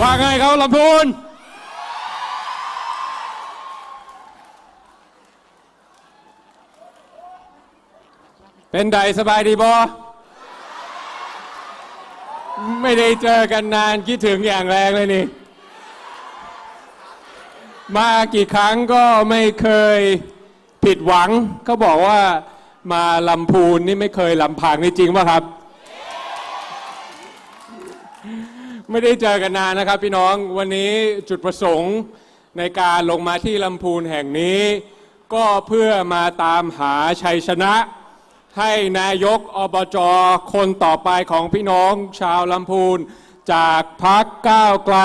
ว่าไงเขาลำพูนเป็นไดสบายดีบอไม่ได้เจอกันนานคิดถึงอย่างแรงเลยนี่ มากี่ครั้งก็ไม่เคยผิดหวังเขาบอกว่ามาลำพูนนี่ไม่เคยลำพังนี่จริงป่ะครับ ไม่ได้เจอกันนานนะครับ พี่น้องวันนี้จุดประสงค์ในการลงมาที่ลำพูนแห่งนี้ ก็เพื่อมาตามหาชัยชนะ ให้นายกอบจคนต่อไปของพี่น้องชาวลำพูน จากพักก้าวไกล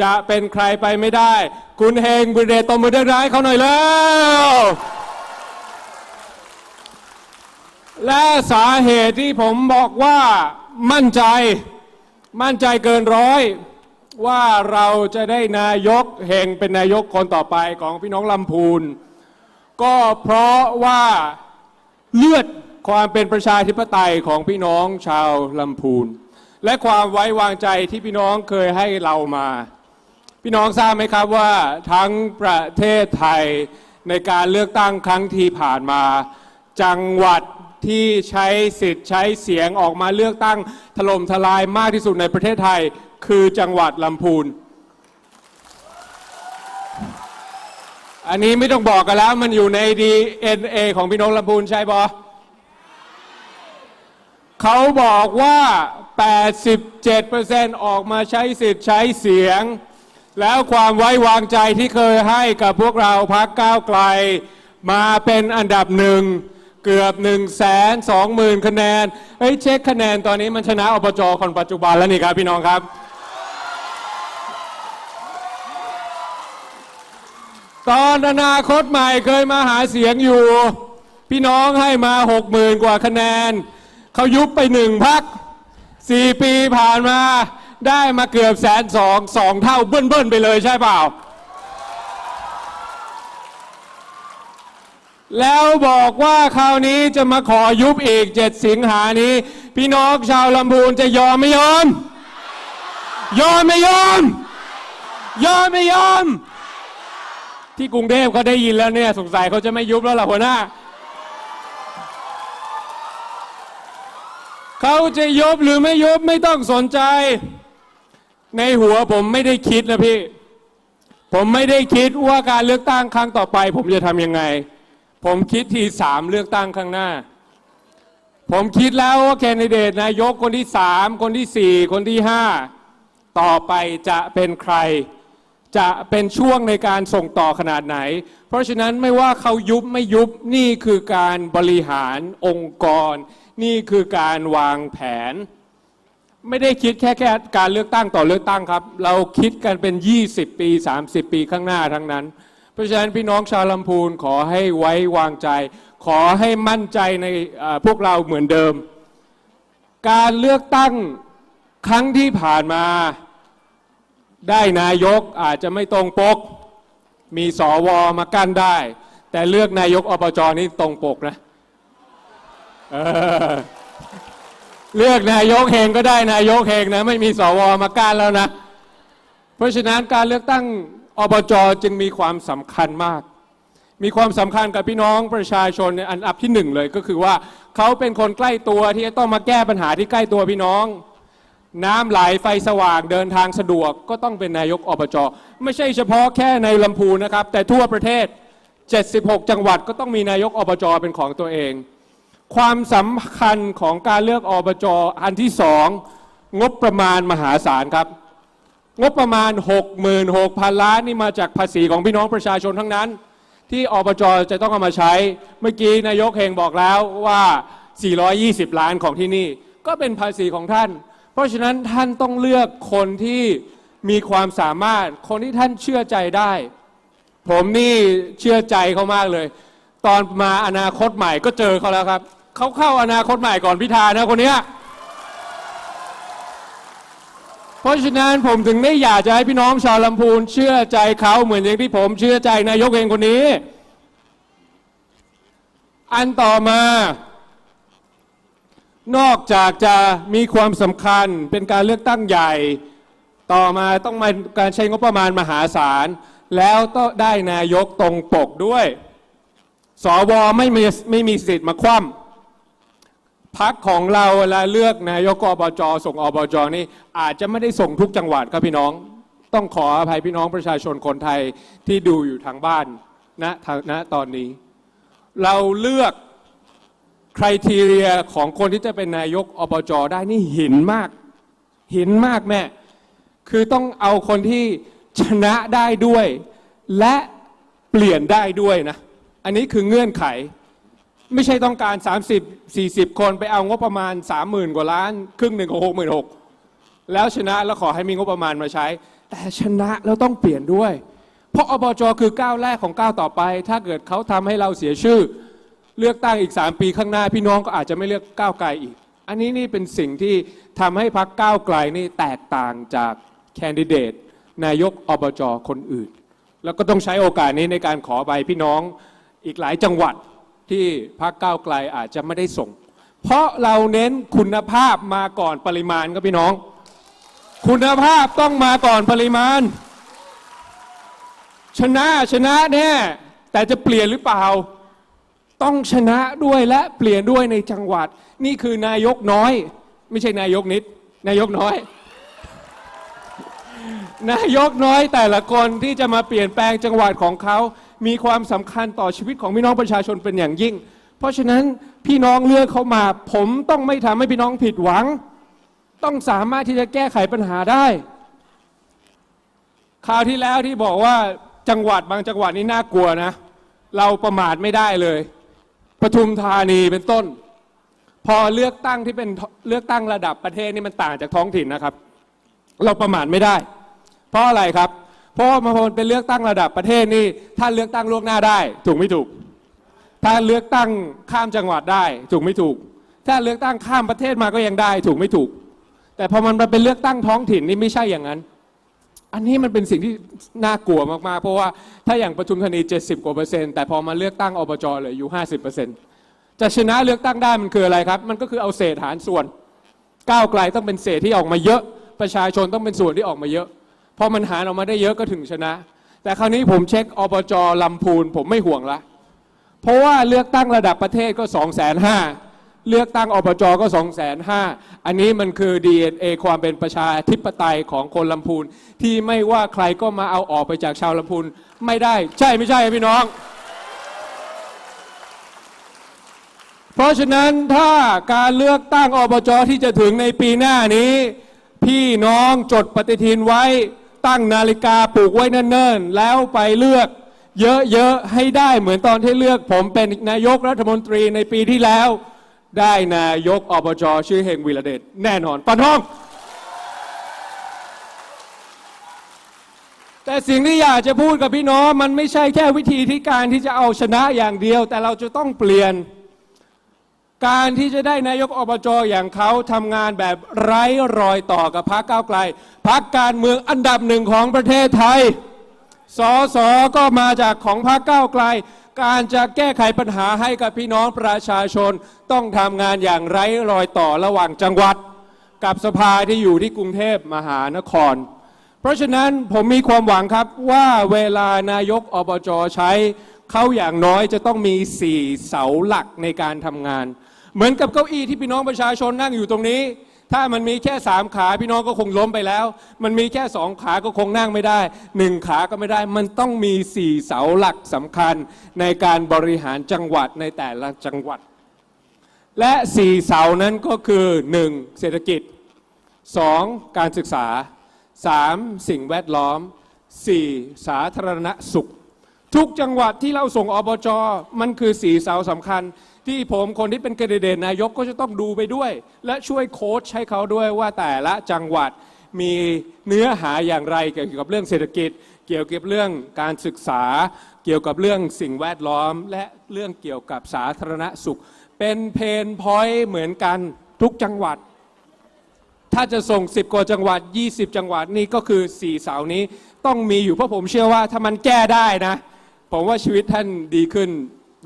จะเป็นใครไปไม่ได้ คุณเฮงบุเดตมือได้ร้ายเขาหน่อยแล้วและสาเหตุที่ผมบอกว่ามั่นใจ มั่นใจเกินร้อยว่าเราจะได้นายกเฮงเป็นนายกคนต่อไปของพี่น้องลำพูน ก็เพราะว่าเลือดความเป็นประชาธิปไตยของพี่น้องชาวลำพูน และความไว้วางใจที่พี่น้องเคยให้เรามา พี่น้องทราบไหมครับว่าทั้งประเทศไทยในการเลือกตั้งครั้งที่ผ่านมา จังหวัด ที่ใช้สิทธิ์ใช้เสียงออกมาเลือกตั้งถล่มทลายมากที่สุดในประเทศไทย คือจังหวัดลำพูน อันนี้ไม่ต้องบอกกันแล้วมันอยู่ใน DNA ของพี่น้องลำพูนใช่ปะเขาบอกว่า 87%ออกมาใช้สิทธิ์ใช้เสียง แล้วความไว้วางใจที่เคยให้กับพวกเราพักก้าวไกล มาเป็นอันดับหนึ่ง เกือบ1นึ่งแสนสองหมื่นคะแนนเฮ้ยเช็คคะแนนตอนนี้มันชนะอบจคนปัจจุบันแล้วนี่ครับพี่น้องครับ ตอนอนาคตใหม่เคยมาหาเสียงอยู่ พี่น้องให้มาหกหมื่นกว่าคะแนนเขายุบไปหนึ่งพักสี่ปีผ่านมาได้มาเกือบแสนสองสองเท่าเบิ้ลๆไปเลยใช่เปล่า แล้วบอกว่าคราวนี้จะมาขอยุบอีกเจ็ดสิงหานี้ พี่น้องชาวลำพูนจะยอมไม่ยอม ยอมไม่ยอม ยอมไม่ยอม ที่กรุงเทพเขาได้ยินแล้วเนี่ย สงสัยเขาจะไม่ยุบแล้วล่ะหัวหน้าเขาจะยุบหรือไม่ยุบไม่ต้องสนใจ ในหัวผมไม่ได้คิดนะพี่ ผมไม่ได้คิดว่าการเลือกตั้งครั้งต่อไป ผมจะทำยังไง ผมคิดทีสามเลือกตั้งข้างหน้า ผมคิดแล้วว่าแคนดิเดตนายกคนที่สามคนที่สี่คนที่ห้าต่อไปจะเป็นใคร จะเป็นช่วงในการส่งต่อขนาดไหน เพราะฉะนั้นไม่ว่าเขายุบไม่ยุบนี่คือการบริหารองค์กร นี่คือการวางแผน ไม่ได้คิดแค่แค่การเลือกตั้งต่อเลือกตั้งครับ เราคิดกันเป็น 20 ปี 30 ปีข้างหน้าทั้งนั้น เพราะฉะนั้นพี่น้องชาวลำพูนขอให้ไว้วางใจ ขอให้มั่นใจในพวกเราเหมือนเดิม การเลือกตั้งครั้งที่ผ่านมาได้นายกอาจจะไม่ตรงปก มีสวมากั้นได้ แต่เลือกนายกอบจอนี่ตรงปกนะเเลือกนายกเฮงก็ได้นายกเฮงนะไม่มีสวมากั้นแล้วนะ เพราะฉะนั้นการเลือกตั้ง อบจจึงมีความสำคัญมาก มีความสำคัญกับพี่น้องประชาชนในอันดับที่หนึ่งเลยก็คือว่าเขาเป็นคนใกล้ตัวที่จะต้องมาแก้ปัญหาที่ใกล้ตัวพี่น้องน้ำไหลไฟสว่างเดินทางสะดวกก็ต้องเป็นนายกอบจไม่ใช่เฉพาะแค่ในลำพูนนะครับ แต่ทั่วประเทศ 76 จังหวัดก็ต้องมีนายกอบจเป็นของตัวเอง ความสำคัญของการเลือกอบจอันที่สองงบประมาณมหาศาลครับ งบประมาณ 66,000 ล้านนี่มาจากภาษีของพี่น้องประชาชนทั้งนั้น ที่อบจจะต้องเอามาใช้ เมื่อกี้นายกเฮงบอกแล้วว่า 420 ล้านของที่นี่ ก็เป็นภาษีของท่าน เพราะฉะนั้นท่านต้องเลือกคนที่มีความสามารถคนที่ท่านเชื่อใจได้ ผมนี่เชื่อใจเขามากเลย ตอนมาอนาคตใหม่ก็เจอเขาแล้วครับเขาเข้าอนาคตใหม่ก่อนพิธานะคนเนี้ย เพราะฉะนั้นผมถึงได้อยากจะให้พี่น้องชาวลำพูนเชื่อใจเขาเหมือนอย่างที่ผมเชื่อใจนายกเองคนนี้ อันต่อมา นอกจากจะมีความสำคัญเป็นการเลือกตั้งใหญ่ ต่อมาต้องมาการใช้งบประมาณมหาศาล แล้วก็ได้นายกตรงปกด้วย สวไม่มีไม่มีสิทธิ์มาคว่ำ พักของเราเวลาเลือกนายกอบจส่งอบจนี่อาจจะไม่ได้ส่งทุกจังหวัดครับพี่น้อง ต้องขออภัยพี่น้องประชาชนคนไทยที่ดูอยู่ทางบ้านณทางณตอนนี้ เราเลือกคุณทีเรียของคนที่จะเป็นนายกอบจได้นี่หินมาก หินมากแม่ คือต้องเอาคนที่ชนะได้ด้วย และเปลี่ยนได้ด้วยนะ อันนี้คือเงื่อนไข ไม่ใช่ต้องการ 30 40 คนไปเอางบประมาณ 30,000 กว่าล้าน ครึ่งหนึ่งของหกหมื่นหกแล้วชนะแล้วขอให้มีงบประมาณมาใช้ แต่ชนะแล้วต้องเปลี่ยนด้วย เพราะอบจคือก้าวแรกของก้าวต่อไป ถ้าเกิดเขาทำให้เราเสียชื่อ เลือกตั้งอีก 3 ปีข้างหน้าพี่น้องก็อาจจะไม่เลือกก้าวไกลอีก อันนี้นี่เป็นสิ่งที่ทำให้พรรคก้าวไกลนี่แตกต่างจากแคนดิเดตนายกอบจคนอื่น แล้วก็ต้องใช้โอกาสนี้ในการขอใบพี่น้องอีกหลายจังหวัด ที่พรรคก้าวไกลอาจจะไม่ได้ส่ง เพราะเราเน้นคุณภาพมาก่อนปริมาณครับพี่น้อง คุณภาพต้องมาก่อนปริมาณ ชนะชนะแน่แต่จะเปลี่ยนหรือเปล่า ต้องชนะด้วยและเปลี่ยนด้วยในจังหวัด นี่คือนายกน้อย ไม่ใช่นายกนิด นายกน้อย นายกน้อยแต่ละคนที่จะมาเปลี่ยนแปลงจังหวัดของเขา มีความสำคัญต่อชีวิตของพี่น้องประชาชนเป็นอย่างยิ่ง เพราะฉะนั้นพี่น้องเลือกเขามา ผมต้องไม่ทำให้พี่น้องผิดหวัง ต้องสามารถที่จะแก้ไขปัญหาได้คราวที่แล้วที่บอกว่าจังหวัดบางจังหวัดนี่น่ากลัวนะ เราประมาทไม่ได้เลยปทุมธานีเป็นต้น พอเลือกตั้งที่เป็นเลือกตั้งระดับประเทศนี่มันต่างจากท้องถิ่นนะครับ เราประมาทไม่ได้ เพราะอะไรครับ เพราะว่ามันเป็นเลือกตั้งระดับประเทศนี่ถ้าเลือกตั้งล่วงหน้าได้ ถูกไม่ถูกถ้าเลือกตั้งข้ามจังหวัดได้ ถูกไม่ถูก ถ้าเลือกตั้งข้ามประเทศมาก็ยังได้ ถูกไม่ถูก แต่พอมันมาเป็นเลือกตั้งท้องถิ่นนี่ไม่ใช่อย่างนั้น อันนี้มันเป็นสิ่งที่น่ากลัวมากๆ เพราะว่าถ้าอย่างปทุมธานี 70 กว่าเปอร์เซ็นต์แต่พอมาเลือกตั้งอบจเหลืออยู่ 50เปอร์เซ็นต์จะชนะเลือกตั้งได้มันคืออะไรครับ มันก็คือเอาเศษหารส่วน ก้าวไกลต้องเป็นเศษที่ออกมาเยอะ ประชาชนต้องเป็นส่วนที่ออกมาเยอะ พอมันหารออกมาได้เยอะก็ถึงชนะ แต่คราวนี้ผมเช็คอบจลำพูนผมไม่ห่วงละ เพราะว่าเลือกตั้งระดับประเทศก็2 5 0 0 0 0เลือกตั้งอบจก็2 5 0 0 0อันนี้มันคือ DNA ความเป็นประชาธิปไตยของคนลำพูน ที่ไม่ว่าใครก็มาเอาออกไปจากชาวลำพูนไม่ได้ ใช่ไม่ใช่พี่น้อง เพราะฉะนั้นถ้าการเลือกตั้งอบจที่จะถึงในปีหน้านี้ พี่น้องจดปฏิทินไว้ ตั้งนาฬิกาปลูกไว้เนิ่นๆ แล้วไปเลือกเยอะๆ ให้ได้เหมือนตอนที่เลือกผมเป็นนายกรัฐมนตรีในปีที่แล้ว ได้นายกอบจชื่อเฮงวิระเดชแน่นอนปันทอง แต่สิ่งที่อยากจะพูดกับพี่น้องมันไม่ใช่แค่วิธีที่การที่จะเอาชนะอย่างเดียว แต่เราจะต้องเปลี่ยน การที่จะได้นายกอบจอย่างเขาทำงานแบบไร้รอยต่อกับพรรคก้าวไกลพรรคการเมืองอันดับหนึ่งของประเทศไทยสอสอก็มาจากของพรรคก้าวไกล การจะแก้ไขปัญหาให้กับพี่น้องประชาชน ต้องทำงานอย่างไร้รอยต่อระหว่างจังหวัด กับสภาที่อยู่ที่กรุงเทพมหานคร เพราะฉะนั้นผมมีความหวังครับว่าเวลานายกอบจใช้ เขาอย่างน้อยจะต้องมีสี่เสาหลักในการทำงาน เหมือนกับเก้าอี้ที่พี่น้องประชาชนนั่งอยู่ตรงนี้ ถ้ามันมีแค่สามขาพี่น้องก็คงล้มไปแล้ว มันมีแค่สองขาก็คงนั่งไม่ได้หนึ่งขาก็ไม่ได้ มันต้องมีสี่เสาหลักสำคัญในการบริหารจังหวัดในแต่ละจังหวัด และสี่เสานั้นก็คือหนึ่งเศรษฐกิจสองการศึกษาสามสิ่งแวดล้อมสี่สาธารณสุข ทุกจังหวัดที่เราส่งอบจมันคือสีเสาสำคัญ ที่ผมคนที่เป็นแคนดิเดตนายกก็จะต้องดูไปด้วย และช่วยโค้ชให้เขาด้วยว่าแต่ละจังหวัดมีเนื้อหาอย่างไรเกี่ยวกับเรื่องเศรษฐกิจ เกี่ยวกับเรื่องการศึกษา เกี่ยวกับเรื่องสิ่งแวดล้อม และเรื่องเกี่ยวกับสาธารณสุข เป็นเพนพอยต์เหมือนกันทุกจังหวัด ถ้าจะส่ง 10 กว่าจังหวัด 20 จังหวัดนี่ก็คือ 4 เสานี้ต้องมีอยู่เพราะผมเชื่อว่าถ้ามันแก้ได้นะ ผมว่าชีวิตท่านดีขึ้น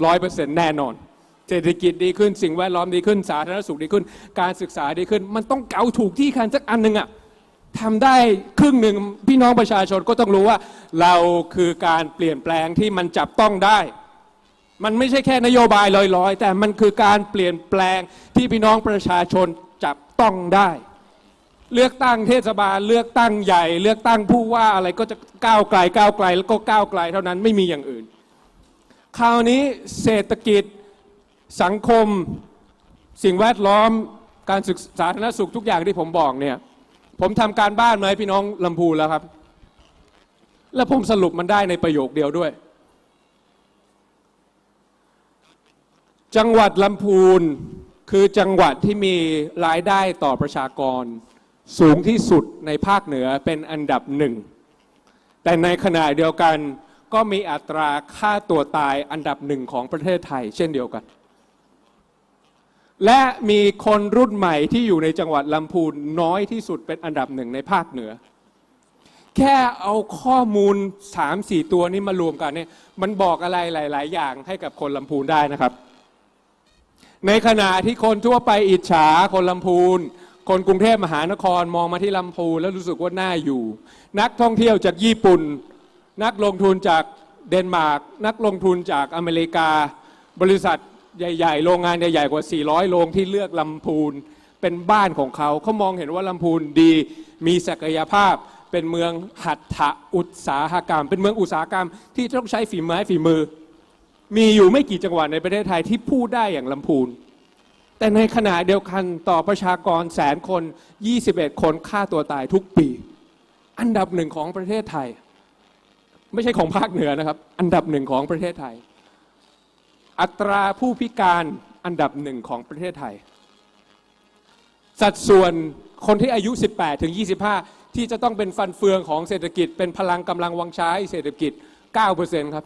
100%แน่นอน เศรษฐกิจดีขึ้นสิ่งแวดล้อมดีขึ้น สาธารณสุขดีขึ้น การศึกษาดีขึ้น มันต้องเกาถูกที่คันสักอันหนึ่งอะทำได้ครึ่งหนึ่งพี่น้องประชาชนก็ต้องรู้ว่า เราคือการเปลี่ยนแปลงที่มันจับต้องได้ มันไม่ใช่แค่นโยบายลอยๆ แต่มันคือการเปลี่ยนแปลงที่พี่น้องประชาชนจับต้องได้ เลือกตั้งเทศบาลเลือกตั้งใหญ่ เลือกตั้งผู้ว่าอะไรก็จะก้าวไกลก้าวไกลแล้วก็ก้าวไกลเท่านั้นไม่มีอย่างอื่น คราวนี้เศรษฐกิจ สังคมสิ่งแวดล้อมการศึกษาธารณสุขทุกอย่างที่ผมบอกเนี่ย ผมทำการบ้านมาให้พี่น้องลำพูแล้วครับ แล้วผมสรุปมันได้ในประโยคเดียวด้วย จังหวัดลำพูนคือจังหวัดที่มีรายได้ต่อประชากร สูงที่สุดในภาคเหนือเป็นอันดับหนึ่ง แต่ในขณะเดียวกันก็มีอัตราค่าตัวตายอันดับหนึ่งของประเทศไทย เช่นเดียวกัน และมีคนรุ่นใหม่ที่อยู่ในจังหวัดลำพูนน้อยที่สุดเป็นอันดับหนึ่งในภาคเหนือ แค่เอาข้อมูล 3-4 ตัวนี้มารวมกันเนี่ยมันบอกอะไรหลาย ๆ อย่างให้กับคนลำพูนได้นะครับ ในขณะที่คนทั่วไปอิจฉาคนลำพูน คนกรุงเทพมหานครมองมาที่ลำพูนแล้วรู้สึกว่าน่าอยู่ นักท่องเที่ยวจากญี่ปุ่น นักลงทุนจากเดนมาร์กนักลงทุนจากอเมริกา บริษัท ใหญ่ๆ โรงงานใหญ่ๆกว่า 400 โรงที่เลือกลำพูนเป็นบ้านของเขาเขามองเห็นว่าลำพูนดีมีศักยภาพ เป็นเมืองหัตถอุตสาหกรรม เป็นเมืองอุตสาหกรรมที่ต้องใช้ฝีไม้ฝีมือ มีอยู่ไม่กี่จังหวัดในประเทศไทยที่พูดได้อย่างลำพูน แต่ในขณะเดียวกันต่อประชากรแสนคน 21 คนฆ่าตัวตายทุกปี อันดับหนึ่งของประเทศไทย ไม่ใช่ของภาคเหนือนะครับ อันดับหนึ่งของประเทศไทย อัตราผู้พิการอันดับหนึ่งของประเทศไทย สัดส่วนคนที่อายุ 18 ถึง 25 ที่จะต้องเป็นฟันเฟืองของเศรษฐกิจ เป็นพลังกำลังวังใช้เศรษฐกิจ 9%ครับ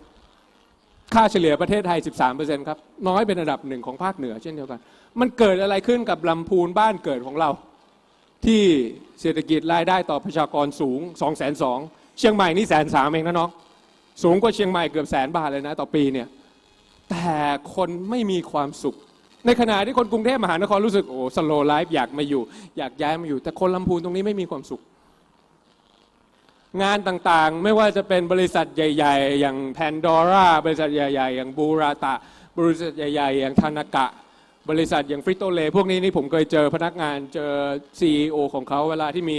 ค่าเฉลี่ยประเทศไทย 13%ครับ น้อยเป็นอันดับหนึ่งของภาคเหนือเช่นเดียวกัน มันเกิดอะไรขึ้นกับลำพูนบ้านเกิดของเรา ที่เศรษฐกิจรายได้ต่อประชากรสูง 2 2 0 0 0เชียงใหม่นี่แสนสามเองนะน้อง สูงกว่าเชียงใหม่เกือบแสนบาทเลยนะต่อปีเนี่ย แต่คนไม่มีความสุข ในขณะที่คนกรุงเทพมหานครรู้สึกโอ้สโลไลฟ์อยากมาอยู่ อยากย้ายมาอยู่ แต่คนลำพูนตรงนี้ไม่มีความสุข งานต่างๆไม่ว่าจะเป็นบริษัทใหญ่ ๆ อย่างแพนดอร่าบริษัทใหญ่ ๆ อย่างบูราตะ บริษัทใหญ่ ๆ อย่างธนากะบริษัทอย่างฟริโตเลพวกนี้นี่ผมเคยเจอพนักงานเจอ CEO ของเขาเวลาที่มี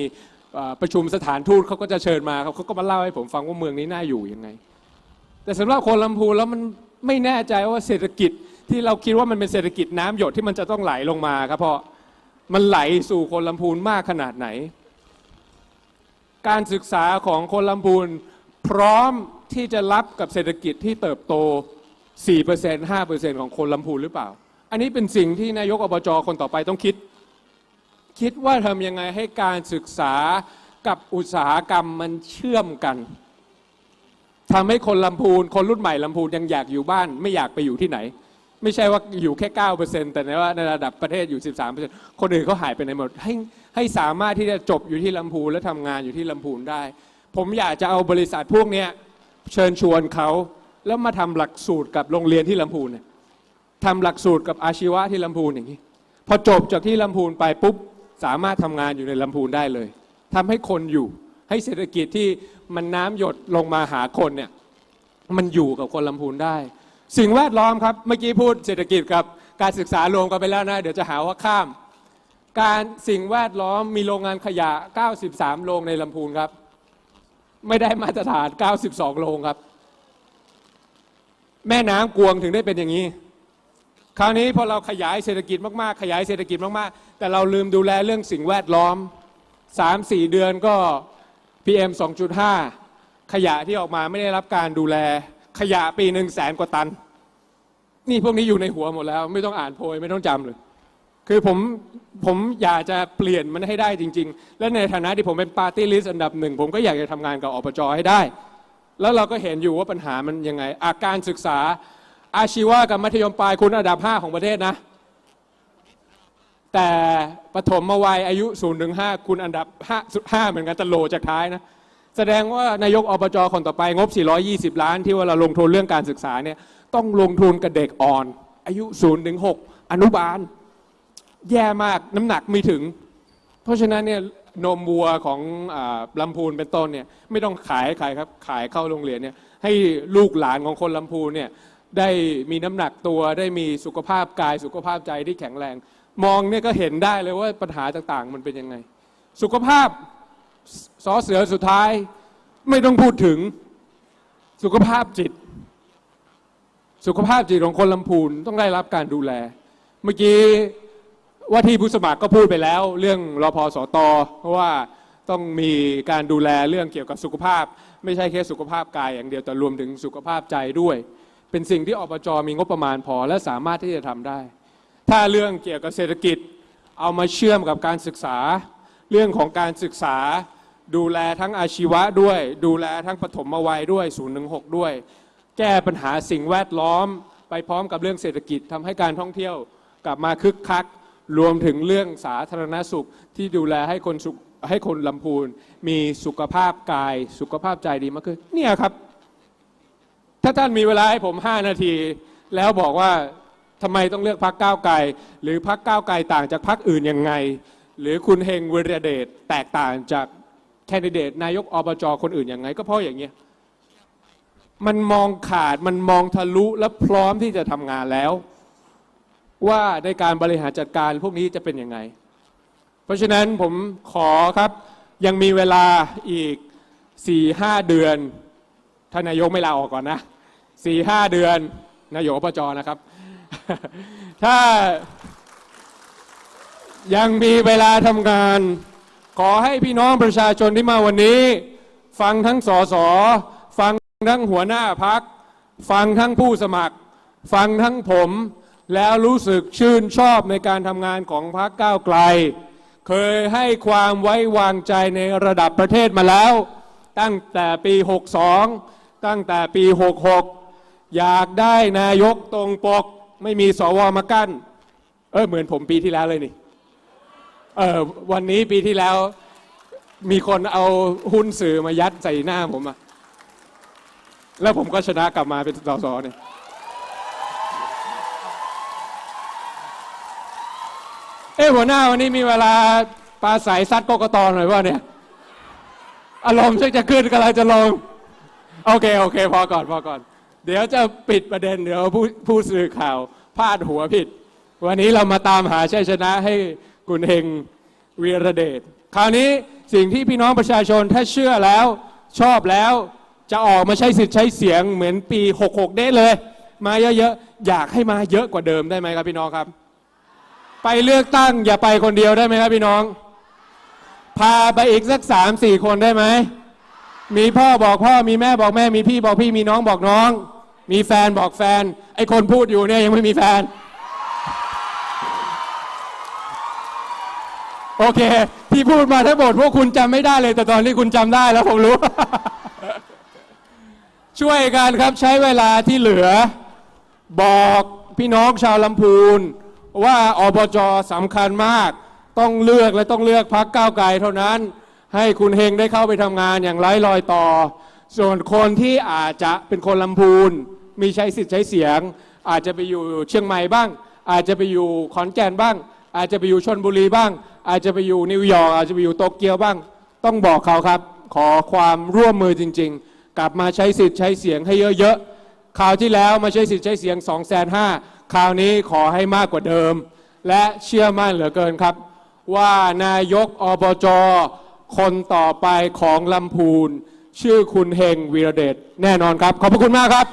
ประชุมสถานทูตเขาก็จะเชิญมาเขาก็มาเล่าให้ผมฟังว่าเมืองนี้น่าอยู่ยังไง แต่สำหรับคนลำพูนแล้วมันไม่แน่ใจว่าเศรษฐกิจที่เราคิดว่ามันเป็นเศรษฐกิจน้ำหยดที่มันจะต้องไหลลงมาครับเพราะมันไหลสู่คนลำพูนมากขนาดไหน การศึกษาของคนลำพูนพร้อมที่จะรับกับเศรษฐกิจที่เติบโต 4% 5%ของคนลำพูนหรือเปล่า อันนี้เป็นสิ่งที่นายกอบจคนต่อไปต้องคิด คิดว่าทำยังไงให้การศึกษากับอุตสาหกรรมมันเชื่อมกัน ทำให้คนลำพูน คนรุ่นใหม่ลำพูนยังอยากอยู่บ้านไม่อยากไปอยู่ที่ไหน ไม่ใช่ว่าอยู่แค่9%แต่ในว่าในระดับประเทศอยู่13%คนอื่นเขาหายไปไหนหมดให้ให้สามารถที่จะจบอยู่ที่ลำพูนและทำงานอยู่ที่ลำพูนได้ ผมอยากจะเอาบริษัทพวกเนี้ยเชิญชวนเขาแล้วมาทำหลักสูตรกับโรงเรียนที่ลำพูนเนี่ยทำหลักสูตรกับอาชีวะที่ลำพูนอย่างนี้ พอจบจากที่ลำพูนไปปุ๊บสามารถทำงานอยู่ในลำพูนได้เลยทำให้คนอยู่ให้เศรษฐกิจที่ มันน้ำหยดลงมาหาคนเนี่ยมันอยู่กับคนลำพูนได้ สิ่งแวดล้อมครับเมื่อกี้พูดเศรษฐกิจกับการศึกษารวมกันไปแล้วนะเดี๋ยวจะหาว่าข้าม การสิ่งแวดล้อมมีโรงงานขยะ 93 โรงในลำพูนครับ ไม่ได้มาตรฐาน 92 โรงครับ แม่น้ำกวงถึงได้เป็นอย่างนี้ คราวนี้พอเราขยายเศรษฐกิจมากๆ ขยายเศรษฐกิจมากๆ แต่เราลืมดูแลเรื่องสิ่งแวดล้อม 3-4 เดือนก็ PM 2.5 ขยะที่ออกมาไม่ได้รับการดูแล ขยะปีหนึ่งแสนกว่าตัน นี่พวกนี้อยู่ในหัวหมดแล้ว ไม่ต้องอ่านโพยไม่ต้องจำเลย คือผมผมอยากจะเปลี่ยนมันให้ได้จริง ๆ และในฐานะที่ผมเป็นปาร์ตี้ลิสต์อันดับหนึ่ง ผมก็อยากจะทำงานกับอปจให้ได้ แล้วเราก็เห็นอยู่ว่าปัญหามันยังไง อาการศึกษาอาชีวะกับมัธยมปลายคุณอันดับ 5 ของประเทศนะ แต่ปฐมวัยอายุ0ูนถึงหคุณอันดับ5 5เหมือนกันแตโลจากท้ายนะ แสดงว่านายกอบจคนต่อไปงบ 420 ล้าน ที่ว่าเราลงทุนเรื่องการศึกษาเนี่ยต้องลงทุนกับเด็กอ่อน อายุ0ถึง6อนุบาล แย่มากน้ำหนักไม่ถึง เพราะฉะนั้นเนี่ยนมวัวของอลำพูนเป็นต้นเนี่ยไม่ต้องขายให้ใครครับขายเข้าโรงเรียนเนี่ยให้ลูกหลานของคนลำพูนเนี่ยได้มีน้ำหนักตัวได้มีสุขภาพกายสุขภาพใจที่แข็งแรง มองเนี่ยก็เห็นได้เลยว่าปัญหาต่างๆ มันเป็นยังไง สุขภาพสอเสือสุดท้ายไม่ต้องพูดถึงสุขภาพจิต สุขภาพจิตของคนลำพูนต้องได้รับการดูแล เมื่อกี้ว่าที่ผู้สมัครก็พูดไปแล้ว เรื่องรอพอสอตอเพราะว่าต้องมีการดูแลเรื่องเกี่ยวกับสุขภาพ ไม่ใช่แค่สุขภาพกายอย่างเดียวแต่รวมถึงสุขภาพใจด้วย เป็นสิ่งที่อบจมีงบประมาณพอและสามารถที่จะทำได้ ถ้าเรื่องเกี่ยวกับเศรษฐกิจ เอามาเชื่อมกับการศึกษา เรื่องของการศึกษา ดูแลทั้งอาชีวะด้วย ดูแลทั้งปฐมวัยด้วย 016 ด้วย แก้ปัญหาสิ่งแวดล้อม ไปพร้อมกับเรื่องเศรษฐกิจทำให้การท่องเที่ยวกลับมาคึกคัก รวมถึงเรื่องสาธารณสุขที่ดูแลให้คนสุขให้คนลำพูนมีสุขภาพกายสุขภาพใจดีมากขึ้นเนี่ยครับ ถ้าท่านมีเวลาให้ผม 5 นาที แล้วบอกว่า ทำไมต้องเลือกพักก้าวไกล หรือพักก้าวไกลต่างจากพักอื่นยังไง หรือคุณเฮงวิรเดชแตกต่างจากแคนดิเดตนายกอบจคนอื่นยังไง ก็เพราะอย่างเงี้ยมันมองขาดมันมองทะลุและพร้อมที่จะทำงานแล้ว ว่าในการบริหารจัดการพวกนี้จะเป็นยังไง เพราะฉะนั้นผมขอครับยังมีเวลาอีก4-5เดือนท่านนายกไม่ลาออกก่อนนะสี่ห้าเดือนนายกอบจนะครับ ถ้ายังมีเวลาทำงาน ขอให้พี่น้องประชาชนที่มาวันนี้ ฟังทั้งสสฟังทั้งหัวหน้าพัก ฟังทั้งผู้สมัคร ฟังทั้งผม แล้วรู้สึกชื่นชอบในการทำงานของพรรคก้าวไกล เคยให้ความไว้วางใจในระดับประเทศมาแล้ว ตั้งแต่ปี 62 ตั้งแต่ปี 66 อยากได้นายกตรงปก ไม่มีสวมากั้น เออเหมือนผมปีที่แล้วเลยนี่ เออวันนี้ปีที่แล้ว มีคนเอาหุ้นสื่อมายัดใส่หน้าผมอะแล้วผมก็ชนะกลับมาเป็นสสเนี่ยเอ้หัวหน้าวันนี้มีเวลาปลาใสซัดกกตหน่อยว่าเนี่ย อารมณ์ชักจะขึ้นกำลังจะลง โอเค โอเค พอก่อน พอก่อน เดี๋ยวจะปิดประเด็นเดี๋ยวผู้ผู้สื่อข่าวพลาดหัวผิด วันนี้เรามาตามหาชัยชนะให้คุณเฮงวีระเดชคราวนี้สิ่งที่พี่น้องประชาชนถ้าเชื่อแล้วชอบแล้วจะออกมาใช้สิทธิ์ใช้เสียงเหมือนปี 66 ได้เลย มาเยอะๆ อยากให้มาเยอะกว่าเดิมได้ไหมครับพี่น้องครับ ไปเลือกตั้งอย่าไปคนเดียวได้ไหมครับพี่น้อง พาไปอีกสักสามสี่คนได้ไหมมีพ่อบอกพ่อมีแม่บอกแม่มีพี่บอกพี่มีน้องบอกน้อง มีแฟนบอกแฟน ไอ้คนพูดอยู่เนี่ยยังไม่มีแฟน โอเค ที่พูดมาทั้งหมดพวกคุณจำไม่ได้เลย แต่ตอนนี้คุณจำได้แล้วผมรู้ ช่วยกันครับใช้เวลาที่เหลือ บอกพี่น้องชาวลำพูน ว่าอบจสำคัญมาก ต้องเลือกและต้องเลือกพักก้าวไกลเท่านั้น ให้คุณเฮงได้เข้าไปทำงานอย่างไร้รอยต่อ ส่วนคนที่อาจจะเป็นคนลำพูน มีใช้สิทธิ์ใช้เสียง อาจจะไปอยู่เชียงใหม่บ้าง อาจจะไปอยู่ขอนแก่นบ้าง อาจจะไปอยู่ชนบุรีบ้าง อาจจะไปอยู่นิวยอร์กอาจจะไปอยู่โตเกียวบ้าง ต้องบอกเขาครับ ขอความร่วมมือจริง ๆ กลับมาใช้สิทธิ์ใช้เสียงให้เยอะๆคราวที่แล้วมาใช้สิทธิ์ใช้เสียง2 5 0 0 0 0คราวนี้ขอให้มากกว่าเดิม และเชื่อมั่นเหลือเกินครับ ว่านายกอบจคนต่อไปของลำพูน ชื่อคุณเฮงวีระเดชแน่นอนครับ ขอบพระคุณมากครับ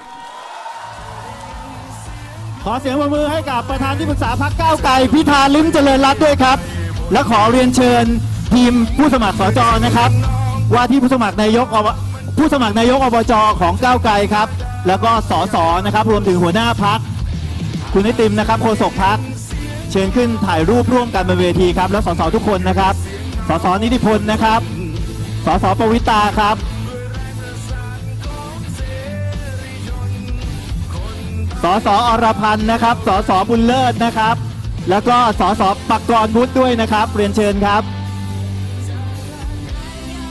ขอเสียงปรบมือให้กับประธานที่ปรึกษาพักก้าวไกลพิธาลิ้มเจริญรัตน์ด้วยครับ และขอเรียนเชิญทีมผู้สมัครสจนะครับ ว่าที่ผู้สมัครนายกอบผู้สมัครนายกอบจของก้าวไกลครับ แล้วก็สสนะครับ รวมถึงหัวหน้าพักคุณไอติมนะครับโฆษกพักเชิญขึ้นถ่ายรูปร่วมกันบนเวทีครับ แล้วสสทุกคนนะครับสสนิติพลนะครับสสปวิตาครับ สสอรพันธ์นะครับ สสบุญเลิศนะครับ แล้วก็สสปักกรวุฒิด้วยนะครับ เรียนเชิญครับ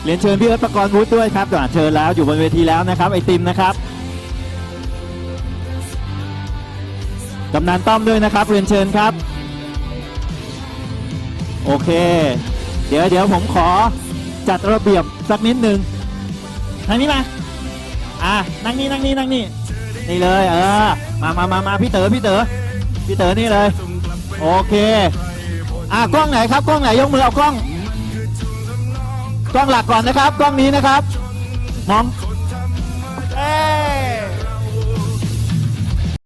เรียนเชิญพี่เอิร์ธปักกรวุฒิด้วยครับอ่าเชิญแล้วอยู่บนเวทีแล้วนะครับไอติมนะครับกำนันต้อมด้วยนะครับ เรียนเชิญครับ โอเค เดี๋ยวเดี๋ยวผมขอจัดระเบียบสักนิดหนึ่งทางนี้มา อะนั่งนี่นั่งนี่นั่งนี่ นี่เลยเออมามามามาพี่เต๋อพี่เต๋อพี่เต๋อนี่เลยโอเคอะกล้องไหนครับกล้องไหนยกมือเอากล้อง กล้องหลักก่อนนะครับ กล้องนี้นะครับมองเอ